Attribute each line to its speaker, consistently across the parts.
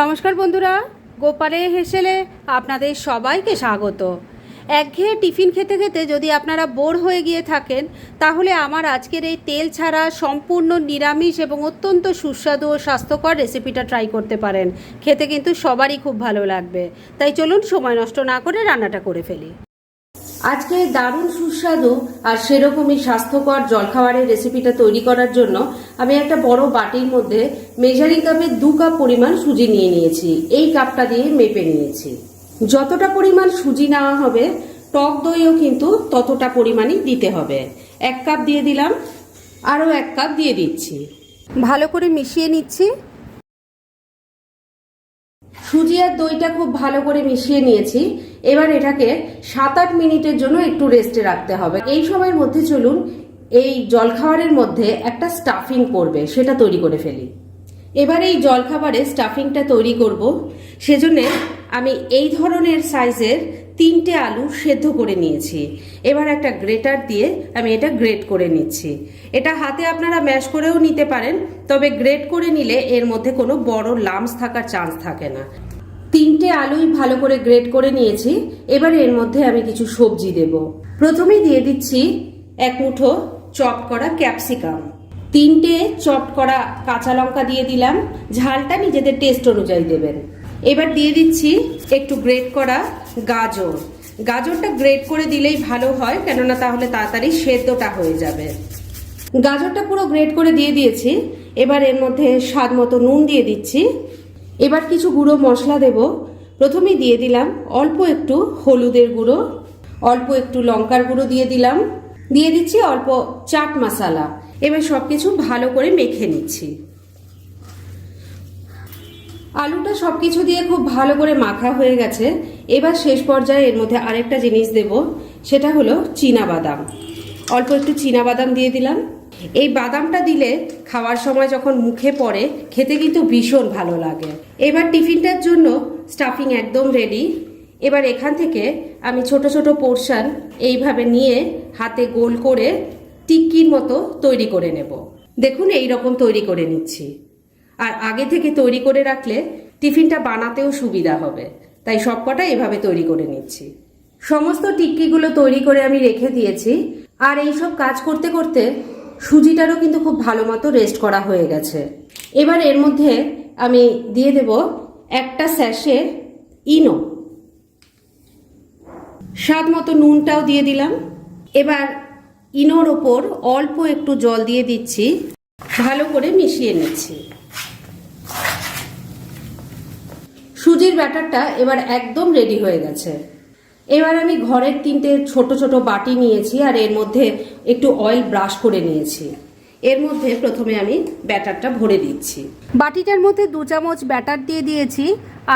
Speaker 1: নমস্কার বন্ধুরা, গোপালে হেসেলে আপনাদের সবাইকে স্বাগত। একঘেয়ে টিফিন খেতে খেতে যদি আপনারা বোর হয়ে গিয়ে থাকেন, তাহলে আমার আজকের এই তেল ছাড়া সম্পূর্ণ নিরামিষ এবং অত্যন্ত সুস্বাদু ও স্বাস্থ্যকর রেসিপিটা ট্রাই করতে পারেন। খেতে কিন্তু সবারই খুব ভালো লাগবে। তাই চলুন সময় নষ্ট না করে রান্নাটা করে ফেলি। আজকে দারুণ সুস্বাদু আর সেরকমই স্বাস্থ্যকর জলখাবারের রেসিপিটা তৈরি করার জন্য আমি একটা বড় বাটির মধ্যে মেজারিং কাপের দু কাপ পরিমাণ সুজি নিয়ে নিয়েছি। এই কাপটা দিয়ে মেপে নিয়েছি। যতটা পরিমাণ সুজি নেওয়া হবে, টক দইও কিন্তু ততটা পরিমাণই দিতে হবে। এক কাপ দিয়ে দিলাম, আরও এক কাপ দিয়ে দিচ্ছি। ভালো করে মিশিয়ে নিচ্ছি। সুজি আর দইটা খুব ভালো করে মিশিয়ে নিয়েছি। এবার এটাকে সাত আট মিনিটের জন্য একটু রেস্টে রাখতে হবে। এই সময়ের মধ্যে চলুন, এই জলখাবারের মধ্যে একটা স্টাফিং করবে, সেটা তৈরি করে ফেলি। এবার এই জলখাবারে স্টাফিংটা তৈরি করব। সেজন্য আমি এই ধরনের সাইজের তিনটে আলু সেদ্ধ করে নিয়েছি। এবার একটা গ্রেটার দিয়ে আমি এটা গ্রেট করে নিচ্ছি। এটা হাতে আপনারা ম্যাশ করেও নিতে পারেন, তবে গ্রেট করে নিলে এর মধ্যে কোনো বড় লামস থাকার চান্স থাকে না। তিনটে আলুই ভালো করে গ্রেট করে নিয়েছি, এবার এর মধ্যে আমি কিছু সবজি দেব। প্রথমেই দিয়ে দিচ্ছি এক মুঠো চপ করা ক্যাপসিকাম। তিনটে চপ করা কাঁচা লঙ্কা দিয়ে দিলাম, ঝালটা নিজেদের টেস্ট অনুযায়ী দেবেন। এবার দিয়ে দিচ্ছি একটু গ্রেট করা গাজর। গাজরটা গ্রেট করে দিলেই ভালো হয়, কেননা তাহলে তাড়াতাড়ি সেদ্ধটা হয়ে যাবে। গাজরটা পুরো গ্রেট করে দিয়ে দিয়েছি। এবার এর মধ্যে স্বাদ মতো নুন দিয়ে দিচ্ছি। এবার কিছু গুঁড়ো মশলা দেব। প্রথমেই দিয়ে দিলাম অল্প একটু হলুদের গুঁড়ো, অল্প একটু লঙ্কার গুঁড়ো দিয়ে দিলাম। দিয়ে দিচ্ছি অল্প চাট মশলা। এবার সব কিছু ভালো করে মেখে নিচ্ছি। আলুটা সব কিছু দিয়ে খুব ভালো করে মাখা হয়ে গেছে। এবার শেষ পর্যায়ে এর মধ্যে আরেকটা জিনিস দেব, সেটা হলো চীনা বাদাম। অল্প একটু চীনা বাদাম দিয়ে দিলাম। এই বাদামটা দিলে খাওয়ার সময় যখন মুখে পড়ে, খেতে কিন্তু ভীষণ ভালো লাগে। এবার টিফিনটার জন্য স্টাফিং একদম রেডি। এবার এখান থেকে আমি ছোট ছোট পোর্শন এইভাবে নিয়ে হাতে গোল করে টিক্কির মতো তৈরি করে নেব। দেখুন এই রকম তৈরি করে নিচ্ছি। আর আগে থেকে তৈরি করে রাখলে টিফিনটা বানাতেও সুবিধা হবে। তাই সবকটা এভাবে তৈরি করে নিচ্ছি। সমস্ত টিক্কিগুলো তৈরি করে আমি রেখে দিয়েছি। আর এই সব কাজ করতে করতে সুজিটারও কিন্তু খুব ভালো মতো রেস্ট করা হয়ে গেছে। এবার এর মধ্যে আমি দিয়ে দেব একটা স্যাশে ইনো। স্বাদ মতো নুনটাও দিয়ে দিলাম। এবার ইনোর ওপর অল্প একটু জল দিয়ে দিচ্ছি। ভালো করে মিশিয়ে নিচ্ছি। সুজির ব্যাটারটা এবার একদম রেডি হয়ে গেছে। এবার আমি ঘরের তিনটে ছোট ছোট বাটি নিয়েছি আর এর মধ্যে একটু অয়েল ব্রাশ করে নিয়েছি। এর মধ্যে প্রথমে আমি ব্যাটারটা ভরে দিচ্ছি। বাটিটার মধ্যে দু চামচ ব্যাটার দিয়ে দিয়েছি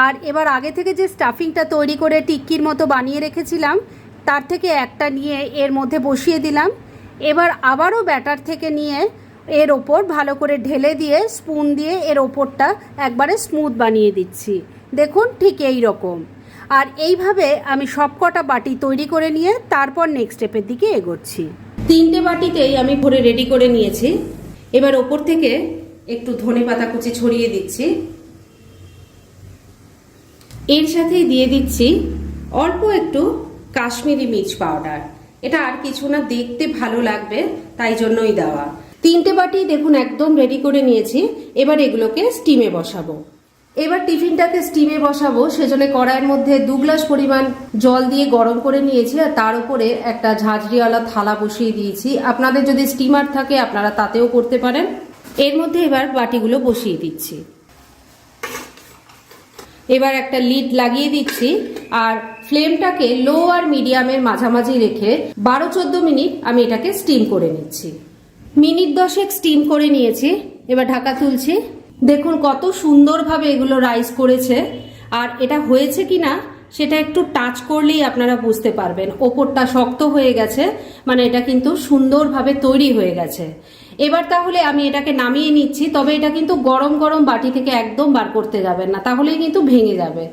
Speaker 1: আর এবার আগে থেকে যে স্টাফিংটা তৈরি করে টিক্কির মতো বানিয়ে রেখেছিলাম, তার থেকে একটা নিয়ে এর মধ্যে বসিয়ে দিলাম। এবার আবারও ব্যাটার থেকে নিয়ে এর ওপর ভালো করে ঢেলে দিয়ে স্পুন দিয়ে এর ওপরটা একবারে স্মুথ বানিয়ে দিচ্ছি। দেখুন ঠিক এই রকম। আর এইভাবে আমি সবকটা বাটি তৈরি করে নিয়ে তারপর নেক্সট স্টেপের দিকে এগোচ্ছি। তিনটে বাটিতেই আমি ভরে রেডি করে নিয়েছি। এবার ওপর থেকে একটু ধনে পাতা কুচি ছড়িয়ে দিচ্ছি। এর সাথেই দিয়ে দিচ্ছি অল্প একটু কাশ্মীরি মির্চ পাউডার। এটা আর কিছু না, দেখতে ভালো লাগবে, তাই জন্যই দেওয়া। তিনটে বাটি দেখুন একদম রেডি করে নিয়েছি। এবার এগুলোকে স্টিমে বসাবো। এবার টিফিনটাকে স্টিমে বসাবো, সেজন্য কড়াইয়ের মধ্যে দু গ্লাস পরিমাণ জল দিয়ে গরম করে নিয়েছি, আর তার উপরে একটা ঝাঁঝরিওয়ালা থালা বসিয়ে দিয়েছি। আপনাদের যদি স্টিমার থাকে, আপনারা তাতেও করতে পারেন। এর মধ্যে এবার বাটিগুলো বসিয়ে দিচ্ছি। এবার একটা লিড লাগিয়ে দিচ্ছি, আর ফ্লেমটাকে লো আর মিডিয়ামের মাঝামাঝি রেখে বারো চোদ্দ মিনিট আমি এটাকে স্টিম করে নিচ্ছি। মিনিট দশেক স্টিম করে নিয়েছি, এবার ঢাকা তুলছি। দেখুন কত সুন্দরভাবে এগুলো রাইস করেছে। আর এটা হয়েছে কি না সেটা একটু টাচ করলেই আপনারা বুঝতে পারবেন। ওপরটা শক্ত হয়ে গেছে মানে এটা কিন্তু সুন্দরভাবে তৈরি হয়ে গেছে। এবার তাহলে আমি এটাকে নামিয়ে নিচ্ছি, তবে এটা কিন্তু গরম গরম বাটি থেকে একদম বার করতে যাবেন না, তাহলেই কিন্তু ভেঙে যাবে।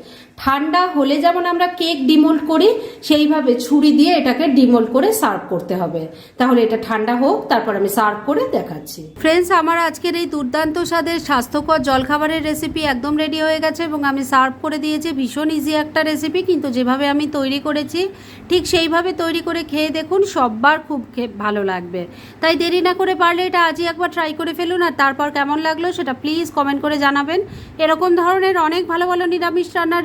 Speaker 1: ঠান্ডা হলে যেমন আমরা কেক ডিমোল্ড করি, সেইভাবে ছুরি দিয়ে এটাকে ডিমোল্ড করে সার্ভ করতে হবে। তাহলে এটা ঠান্ডা হোক, তারপর আমি সার্ভ করে দেখাচ্ছি। ফ্রেন্ডস, আমার আজকের এই দুর্দান্ত স্বাদের স্বাস্থ্যকর জলখাবারের রেসিপি একদম রেডি হয়ে গেছে এবং আমি সার্ভ করে দিয়েছি। ভীষণ ইজি একটা রেসিপি কিন্তু যেভাবে আমি তৈরি করেছি, ঠিক সেইভাবে তৈরি করে খেয়ে দেখুন, সববার খুব ভালো লাগবে। তাই দেরি না করে পারলে এটা আজই একবার ট্রাই করে ফেলুন, আর তারপর কেমন লাগল সেটা প্লিজ কমেন্ট করে জানাবেন। এরকম ধরনের অনেক ভালো ভালো নিরামিষ রান্নার